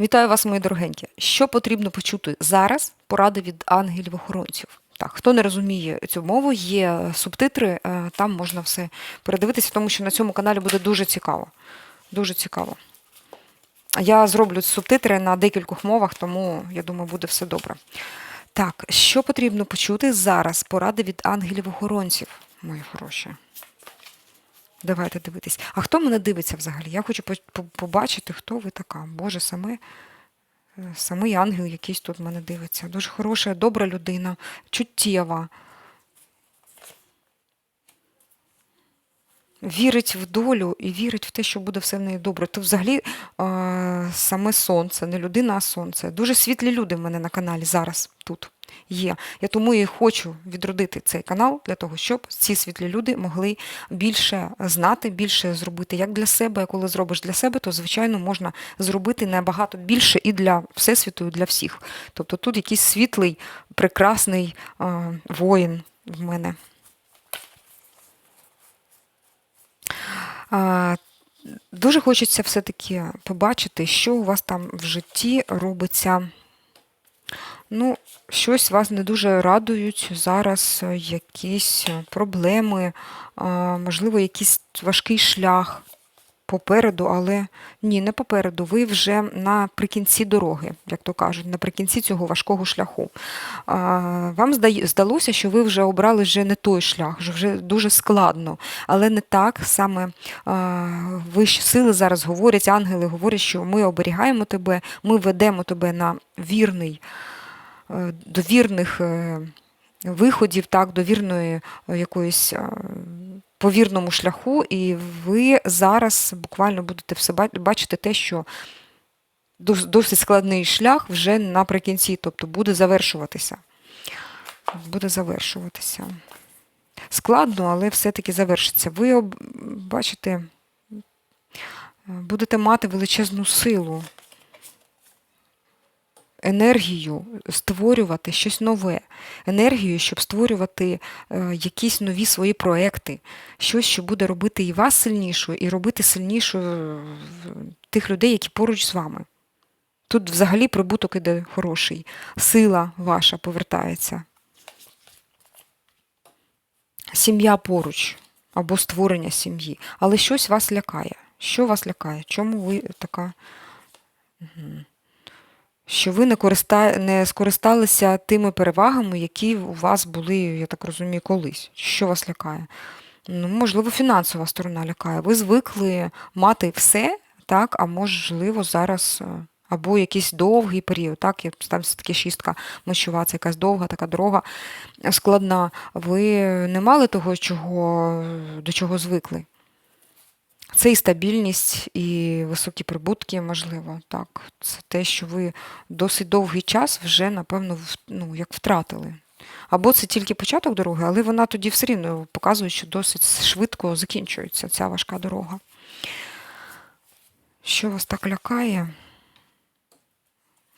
Вітаю вас, мої дорогенькі. Що потрібно почути зараз? Поради від ангелів-охоронців. Так, хто не розуміє цю мову, є субтитри, е, там можна все передивитися, тому що на цьому каналі буде дуже цікаво. Дуже цікаво. Я зроблю субтитри на декількох мовах, тому я думаю, буде все добре. Так, що потрібно почути зараз? Поради від ангелів-охоронців, мої хороші. Давайте дивитись. А хто мене дивиться взагалі? Я хочу по- по- побачити, хто ви така. Боже, саме, е, самий ангел якийсь тут мене дивиться. Дуже хороша, добра людина, чуттєва. Вірить в долю і вірить в те, що буде все в неї добре. То взагалі е, саме сонце, не людина, а сонце. Дуже світлі люди в мене на каналі зараз тут є. Я тому і хочу відродити цей канал для того, щоб ці світлі люди могли більше знати, більше зробити як для себе. А коли зробиш для себе, то звичайно можна зробити набагато більше і для всесвіту, і для всіх. Тобто тут якийсь світлий, прекрасний е, воїн в мене. А, Дуже хочеться все-таки побачити, що у вас там в житті робиться. Ну, щось вас не дуже радують зараз, е, якісь е, проблеми, можливо, якийсь важкий шлях попереду, але ні, не попереду. Ви вже наприкінці дороги, як то кажуть, наприкінці цього важкого шляху. Вам здалося, що ви вже обрали вже не той шлях, вже дуже складно, але не так. Саме вищі сили зараз говорять, ангели говорять, що ми оберігаємо тебе, ми ведемо тебе на вірний е, до вірних е, виходів, так, до вірної е, якоїсь по вірному шляху, і ви зараз буквально будете все ба- бачити те, що досить складний шлях вже наприкінці, тобто буде завершуватися. Буде завершуватися. Складно, але все-таки завершиться. Ви бачите, будете мати величезну силу енергію створювати щось нове, енергію, щоб створювати е, якісь нові свої проекти, щось, що буде робити і вас сильнішою, і робити сильнішою тих людей, які поруч з вами. Тут взагалі прибуток іде хороший, сила ваша повертається. Сім'я поруч або створення сім'ї. Але щось вас лякає. Що вас лякає? Чому ви така? Мгм що ви не, користа... не скористалися тими перевагами, які у вас були, я так розумію, колись. Що вас лякає? Ну, можливо, фінансова сторона лякає. Ви звикли мати все, так, а можливо, зараз е, або якийсь довгий період, так, там все-таки шістка мощова, це якась довга така дорога е, складна. Ви не мали того, чого, до чого звикли. Це і стабільність, і високі прибутки, можливо. Так, це те, що ви досить довгий час вже, напевно, ну, як втратили. Або це тільки початок дороги, але вона тоді все рівно показує, що досить швидко закінчується ця важка дорога. Що вас так лякає?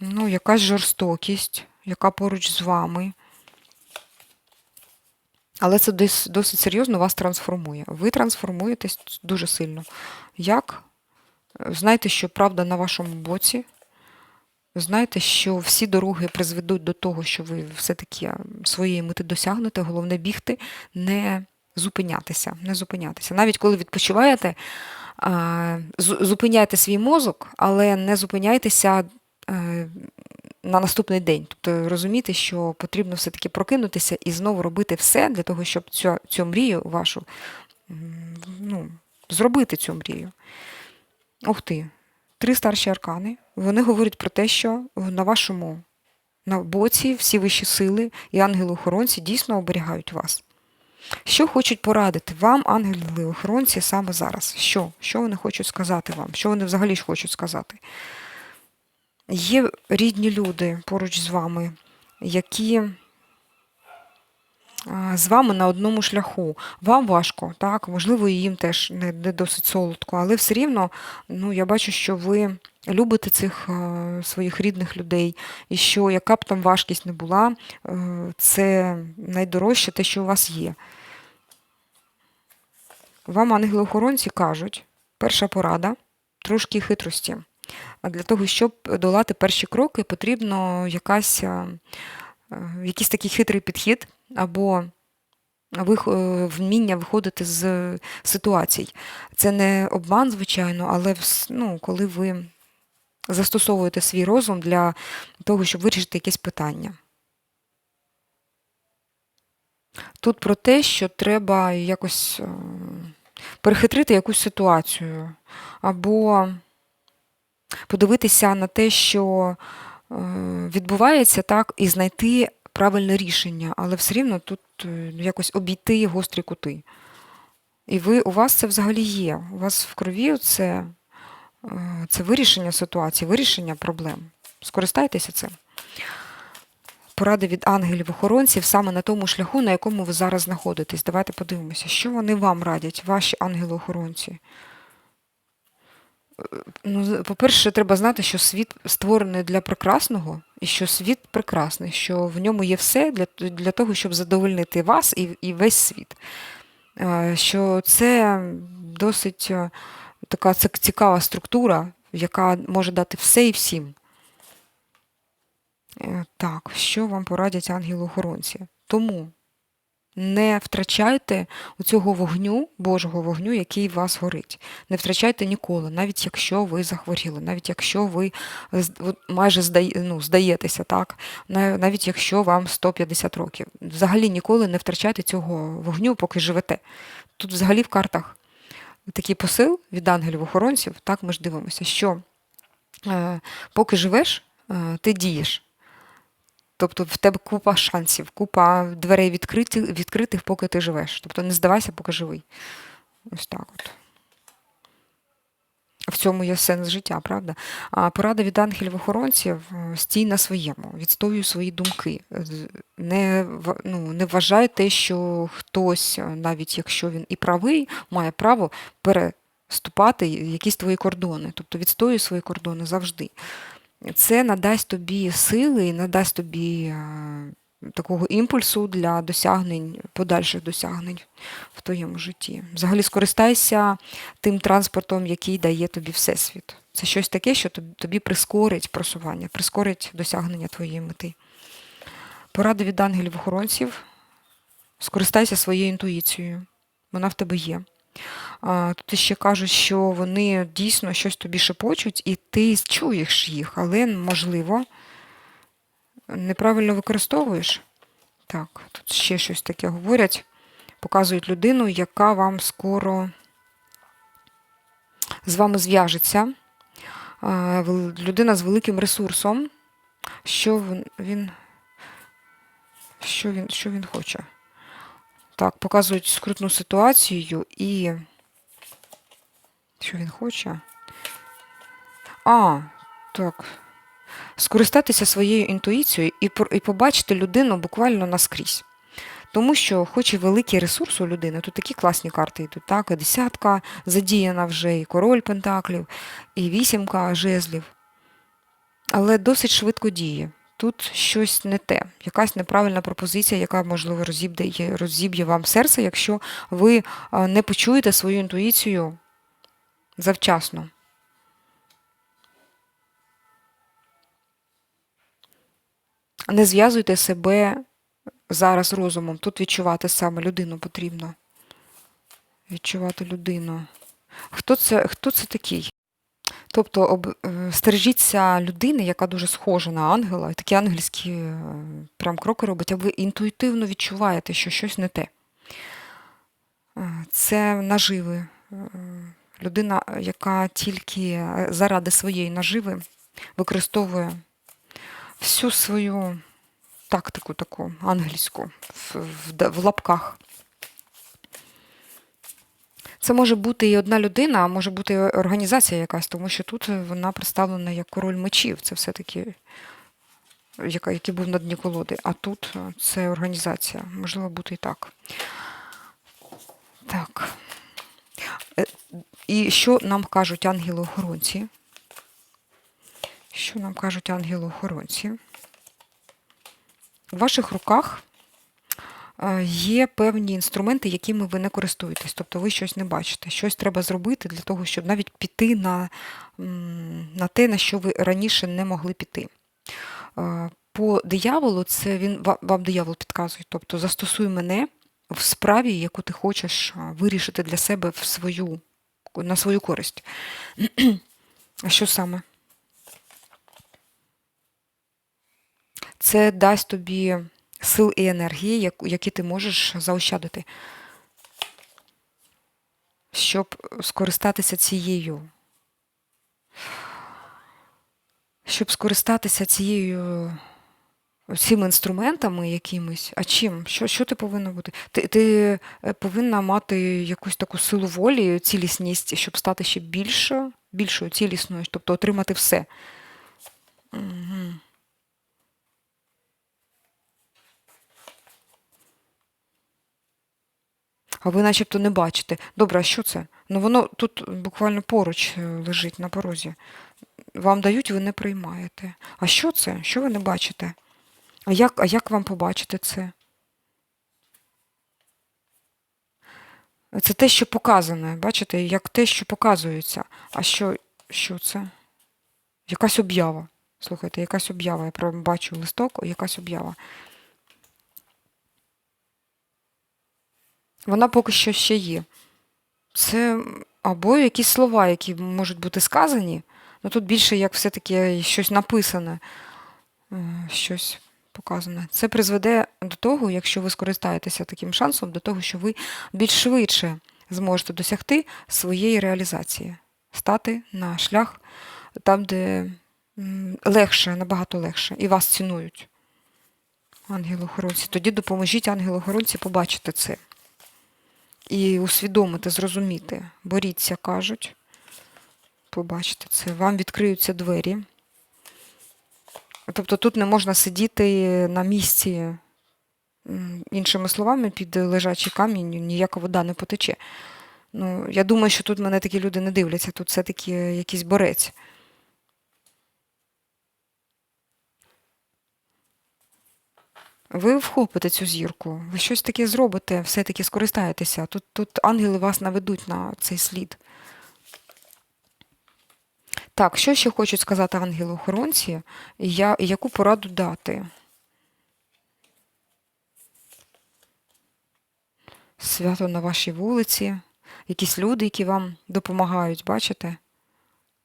Ну, якась жорстокість, яка поруч з вами. Але це досить серйозно вас трансформує. Ви трансформуєтесь дуже сильно. Як? Знайте, що правда на вашому боці. Знайте, що всі дороги призведуть до того, що ви все-таки своєї мети досягнете. Головне бігти, не зупинятися. Не зупинятися. Навіть коли відпочиваєте, зупиняйте свій мозок, але не зупиняйтеся е, на наступний день. Тобто розуміти, що потрібно все-таки прокинутися і знову робити все для того, щоб цю, цю мрію вашу ну, зробити цю мрію. Ух ти, три старші аркани. Вони говорять про те, що на вашому на боці всі вищі сили і ангели-охоронці дійсно оберігають вас. Що хочуть порадити вам, ангели-охоронці, саме зараз? Що? Що вони хочуть сказати вам? Що вони взагалі хочуть сказати? Є рідні люди поруч з вами, які з вами на одному шляху. Вам важко, так, можливо, їм теж не, не досить солодко, але все рівно ну, я бачу, що ви любите цих своїх рідних людей, і що яка б там важкість не була, е, це найдорожче те, що у вас є. Вам ангели-охоронці кажуть, перша порада трошки хитрості. Для того, щоб долати перші кроки, потрібно якась, е, якийсь такий хитрий підхід або е, вміння виходити з ситуацій. Це не обман, звичайно, але ну, коли ви застосовуєте свій розум для того, щоб вирішити якесь питання. Тут про те, що треба якось е, перехитрити якусь ситуацію, або подивитися на те, що е, відбувається, так, і знайти правильне рішення, але все рівно тут е, якось обійти гострі кути. І ви, у вас це взагалі є. У вас в крові це, е, це вирішення ситуації, вирішення проблем. Скористайтеся цим. Поради від ангелів-охоронців саме на тому шляху, на якому ви зараз знаходитесь. Давайте подивимося, що вони вам радять, ваші ангели-охоронці. Ну, по-перше, треба знати, що світ створений для прекрасного, і що світ прекрасний, що в ньому є все для, для того, щоб задовольнити вас і, і весь світ. Е, Що це досить е, така цікава структура, яка може дати все і всім. Е, Так, що вам порадять ангели-охоронці? Тому не втрачайте цього вогню, Божого вогню, який вас горить. Не втрачайте ніколи, навіть якщо ви захворіли, навіть якщо ви майже ну, здаєтеся, так? Навіть якщо вам 150 років. Взагалі ніколи не втрачайте цього вогню, поки живете. Тут взагалі в картах такий посил від ангелів-охоронців, так ми ж дивимося, що е, поки живеш, е, ти дієш. Тобто в тебе купа шансів, купа дверей відкриті, відкритих, поки ти живеш. Тобто не здавайся, поки живий. Ось так от. В цьому є сенс життя, правда? А порада від ангелів-охоронців е, стій на своєму, відстоюй свої думки. Не, ну, не вважай те, що хтось, е, навіть якщо він і правий, має право переступати якісь твої кордони. Тобто відстоюй свої кордони завжди це надасть тобі сили і надасть тобі е, такого імпульсу для досягнень, подальших досягнень в твоєму житті. Взагалі скористайся тим транспортом, який дає тобі Всесвіт. Це щось таке, що тобі прискорить просування, прискорить досягнення твоєї мети. Поради від ангелів-охоронців. Скористайся своєю інтуїцією. Вона в тебе є. Тут ще кажуть, що вони дійсно щось тобі шепочуть, і ти чуєш їх, але, можливо, неправильно використовуєш. Так, тут ще щось таке говорять. Показують людину, яка вам скоро з вами зв'яжеться. Людина з великим ресурсом. Що він, що він, що він хоче? Так, показують скрутну ситуацію і. Що він хоче? А, так. Скористатися своєю інтуїцією і, і побачити людину буквально наскрізь. Тому що, хоч і великий ресурс у людини, тут такі класні карти йдуть, так, і десятка задіяна вже, і король пентаклів, і вісімка жезлів. Але досить швидко діє. Тут щось не те, якась неправильна пропозиція, яка, можливо, розіб'є, розіб'є вам серце, якщо ви не почуєте свою інтуїцію завчасно. Не зв'язуйте себе зараз розумом. Тут відчувати саме людину потрібно. Відчувати людину. Хто це, хто це такий? Тобто об, е, стережіться людини, яка дуже схожа на ангела, і такі ангельські е, прям кроки робить, а ви інтуїтивно відчуваєте, що щось не те. Е, Це наживи. Людина, яка тільки заради своєї наживи використовує всю свою тактику таку ангельську в, в, в лапках. Це може бути і одна людина, а може бути і організація якась, тому що тут вона представлена як король мечів. Це все-таки який був на дні колоди. А тут е, це організація. Можливо бути і так. Так. Е, І що нам кажуть ангели-охоронці? Що нам кажуть ангели-охоронці? В ваших руках е, є певні інструменти, якими ви не користуєтесь, тобто ви щось не бачите. Щось треба зробити для того, щоб навіть піти на, на те, на що ви раніше не могли піти. Е, По дияволу, це він вам диявол підказує. Тобто застосуй мене в справі, яку ти хочеш вирішити для себе в свою, на свою користь. А що саме? Це дасть тобі сил і енергії, які ти можеш заощадити, щоб скористатися цією. Щоб скористатися цією цими інструментами якимись, а чим? Що, що ти повинна бути? Ти, ти е, повинна мати якусь таку силу волі, цілісність, щоб стати ще більше, більшою цілісною, тобто отримати все. Угу. А ви начебто не бачите. Добре, а що це? Ну воно тут буквально поруч е, лежить на порозі. Вам дають, ви не приймаєте. А що це? Що ви не бачите? А як, а як вам побачити це? Це те, що показане, бачите, як те, що показується. А що, що це? Якась об'ява. Слухайте, якась об'ява. Я бачу листок, якась об'ява. Вона поки що ще є. Це або якісь слова, які можуть бути сказані. Ну тут більше як все-таки щось написане, е, щось показане. Це призведе до того, якщо ви скористаєтеся таким шансом, до того, що ви більш швидше зможете досягти своєї реалізації, стати на шлях там, де легше, набагато легше, і вас цінують. Ангел-охоронці. Тоді допоможіть ангел-охоронці побачити це. І усвідомити, зрозуміти. Боріться, кажуть. Побачите це. Вам відкриються двері. Тобто тут не можна сидіти на місці, іншими словами, під лежачий камінь ніяка вода не потече. Ну, я думаю, що тут мене такі люди не дивляться, тут все-таки якийсь борець. Ви вхопите цю зірку, ви щось таке зробите, все-таки скористаєтеся. Тут, тут ангели вас наведуть на цей слід. Так, що ще хочуть сказати ангели-охоронці, я, яку пораду дати? Свято на вашій вулиці, якісь люди, які вам допомагають, бачите?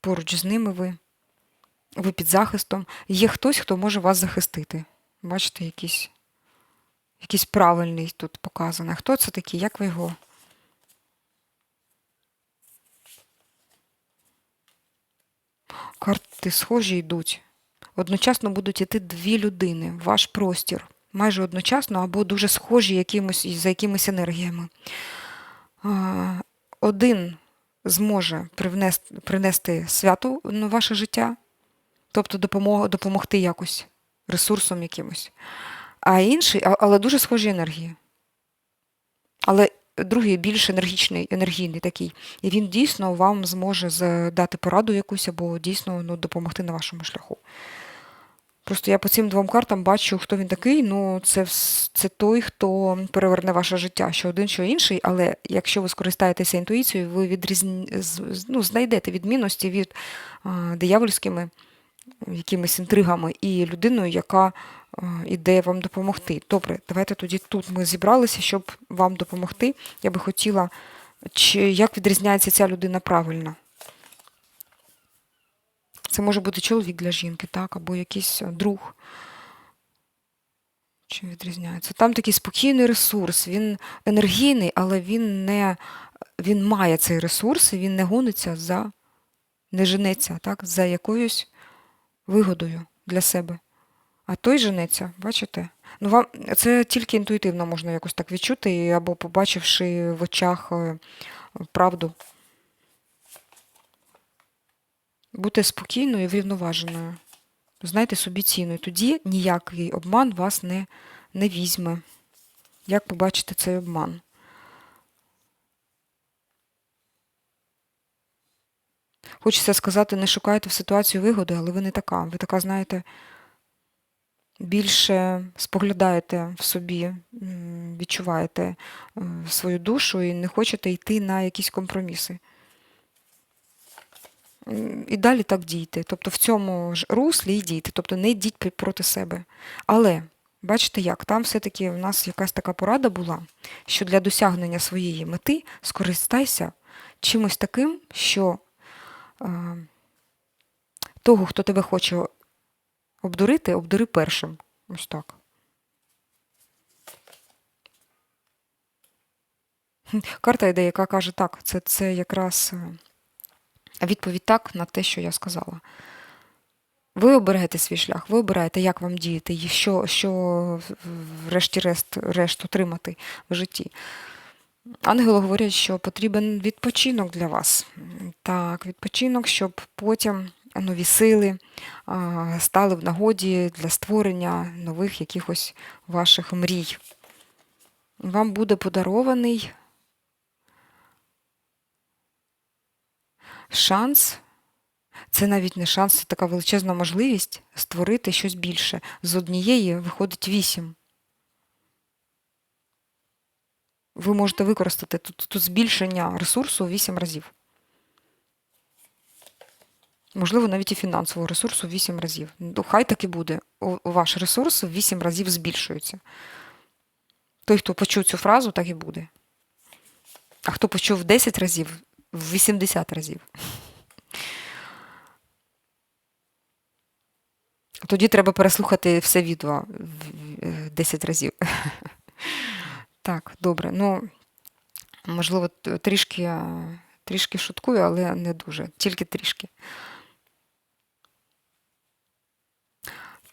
Поруч з ними ви, ви під захистом. Є хтось, хто може вас захистити. Бачите, якийсь, якийсь правильний тут показано. Хто це такий? Як ви його? Карти схожі йдуть. Одночасно будуть іти дві людини ваш простір. Майже одночасно або дуже схожі якимось, за якимись енергіями. Один зможе привнести, принести свято в ваше життя, тобто допомог, допомогти якось, ресурсом якимось. А інший, але дуже схожі енергії. Але другий більш енергічний, енергійний такий. І він дійсно вам зможе дати пораду якусь або дійсно ну, допомогти на вашому шляху. Просто я по цим двом картам бачу, хто він такий. Ну, це, це той, хто переверне ваше життя, що один, що інший. Але якщо ви скористаєтеся інтуїцією, ви відрізні, ну, знайдете відмінності від диявольськими якимись інтригами і людиною, яка а, іде вам допомогти. Добре, давайте тоді тут ми зібралися, щоб вам допомогти. Я би хотіла, чи як відрізняється ця людина правильно. Це може бути чоловік для жінки, так, або якийсь друг. Чим відрізняється? Там такий спокійний ресурс, він енергійний, але він не він має цей ресурс, і він не гониться за, не женеться, так, за якоюсь вигодою для себе. А той женеться, бачите? Ну, вам це тільки інтуїтивно можна якось так відчути, або побачивши в очах е, правду. Бути спокійною і врівноваженою. Знайте собі ціну. І тоді ніякий обман вас не, не візьме. Як побачите цей обман? Хочеться сказати, не шукайте в ситуацію вигоди, але ви не така. Ви така, знаєте, більше споглядаєте в собі, відчуваєте е, свою душу і не хочете йти на якісь компроміси. І далі так дійте. Тобто в цьому ж руслі і дійте. Тобто не йдіть проти себе. Але бачите як, там все-таки у нас якась така порада була, що для досягнення своєї мети скористайся чимось таким, що того, хто тебе хоче обдурити, обдури першим. Ось так. Карта йде, яка каже так, це, це якраз е, відповідь так на те, що я сказала. Ви обираєте свій шлях, ви обираєте, як вам діяти, що, що врешті-решт решт отримати в житті. Ангели говорять, що потрібен відпочинок для вас. Так, відпочинок, щоб потім нові сили стали в нагоді для створення нових якихось ваших мрій. Вам буде подарований шанс. Це навіть не шанс, це така величезна можливість створити щось більше. З однієї виходить вісім. Ви можете використати тут, тут збільшення ресурсу у 8 разів. Можливо, навіть і фінансового ресурсу в 8 разів. Ну, хай так і буде. Ваш ресурс в 8 разів збільшується. Той, хто почув цю фразу, так і буде. А хто почув 10 разів, в 80 разів. Тоді треба переслухати все відео в- е, 10 разів. Так, добре. Ну, можливо, трішки, е, трішки шуткую, але не дуже, тільки трішки.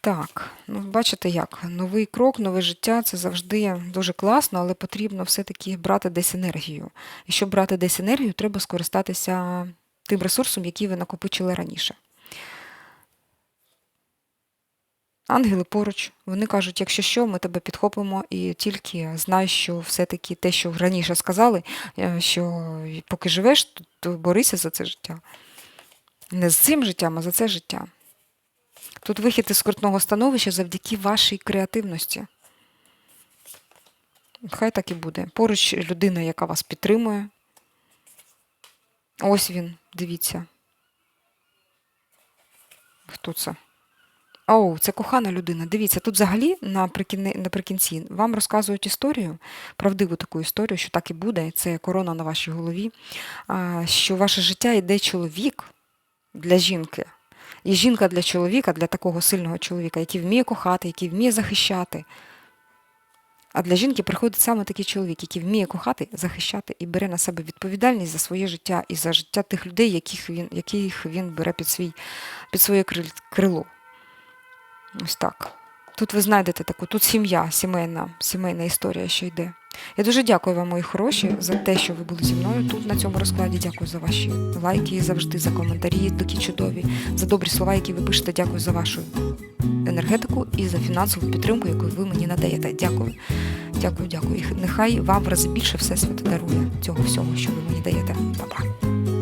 Так, ну бачите як, новий крок, нове життя це завжди дуже класно, але потрібно все-таки брати десь енергію. І щоб брати десь енергію, треба скористатися тим ресурсом, який ви накопичили раніше. Ангели поруч, вони кажуть, якщо що, ми тебе підхопимо, і тільки знай, що все-таки те, що раніше сказали, е, що поки живеш, то, борися за це життя. Не з цим життям, а за це життя. Тут вихід із скрутного становища завдяки вашій креативності. Хай так і буде. Поруч людина, яка вас підтримує. Ось він, дивіться. Хто це? Оу, це кохана людина. Дивіться, тут взагалі наприкінці вам розказують історію, правдиву таку історію, що так і буде, це корона на вашій голові, що ваше життя йде чоловік для жінки. І жінка для чоловіка, для такого сильного чоловіка, який вміє кохати, який вміє захищати. А для жінки приходить саме такий чоловік, який вміє кохати, захищати і бере на себе відповідальність за своє життя і за життя тих людей, яких він, яких він бере під, свій, під своє крило. Ось так. Тут ви знайдете таку, тут сім'я, сімейна, сімейна історія, що йде. Я дуже дякую вам, мої хороші, за те, що ви були зі мною тут на цьому розкладі. Дякую за ваші лайки завжди, за коментарі, такі чудові, за добрі слова, які ви пишете. Дякую за вашу енергетику і за фінансову підтримку, яку ви мені надаєте. Дякую. Дякую, дякую. І нехай вам в рази більше Всесвіт дарує цього всього, що ви мені даєте. Па-па.